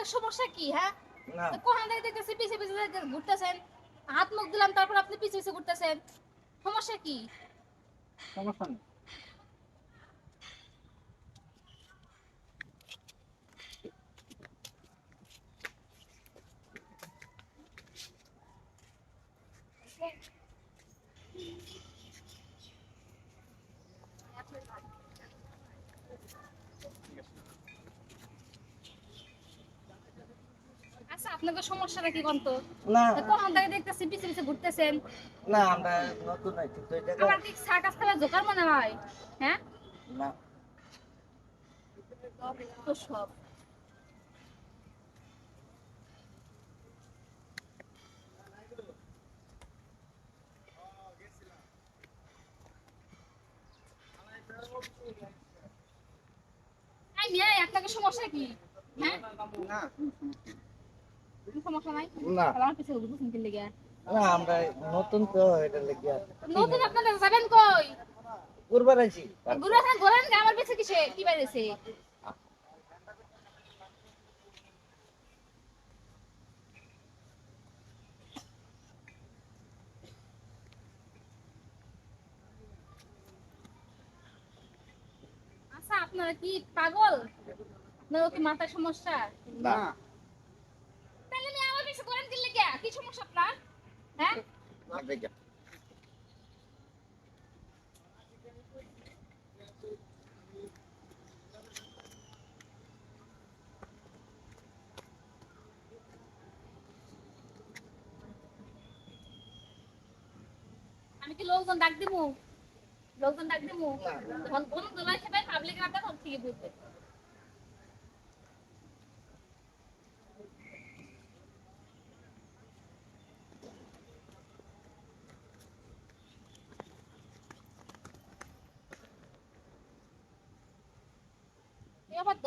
আপনার সমস্যা কি হ্যাঁ? কোহান থেকে দেখতেছি পিছে পিছে ঘুরতেছেন? হাত মুখ দিলাম তারপর আপনি পিছে পিছে ঘুরতেছেন। সমস্যা কি? সমস্যা নেই। আচ্ছা আপনাদের সমস্যাটা কি কোন তো না কোহান থেকে দেখতেছি পিছে পিছে ঘুরতেছেন। না আমরা নতুন আছি তো জায়গা আমার কি সার্কাস খেলা জোকার মনে হয়? হ্যাঁ? না। তো সব আপনাকে সমস্যা কি? হ্যাঁ? না। না। আমার পিছে ঘুরতেছেন কি লেগে না আমরা নতুন তো এটা লেগে নতুন আপনারা যাবেন কই? করবার আছি ঘুরে আসেন ঘোরেন আমার পিছে কিসে? কি বাইরেছে? আচ্ছা আপনারা কি পাগল? না কি মাথায় সমস্যা? না তাহলে আমি আমার পিছে ঘোরেন কি লেগে কি সমস্যা আপনার হ্যাঁ আমি কি লোকজন ডাক দিমু লোকজন ডাক না। তখন কোন দোলা হিসেবে পাবলিক রাখা তখন থেকে বুঝবে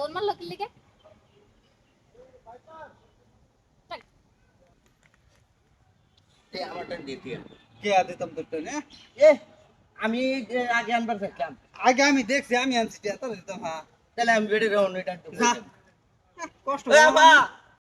দৌড় মারলো কি লিগে? চল। তে আমারটা দিয়ে দিয়ে কে দিতাম তোরটা না? এ আমি আগে আনবার চাইলাম আগে আমি দেখছি আমি আনছি দিতাম হ্যাঁ। তাহলে আমি বেড়ে রাউন্ড এটা যা। কষ্ট।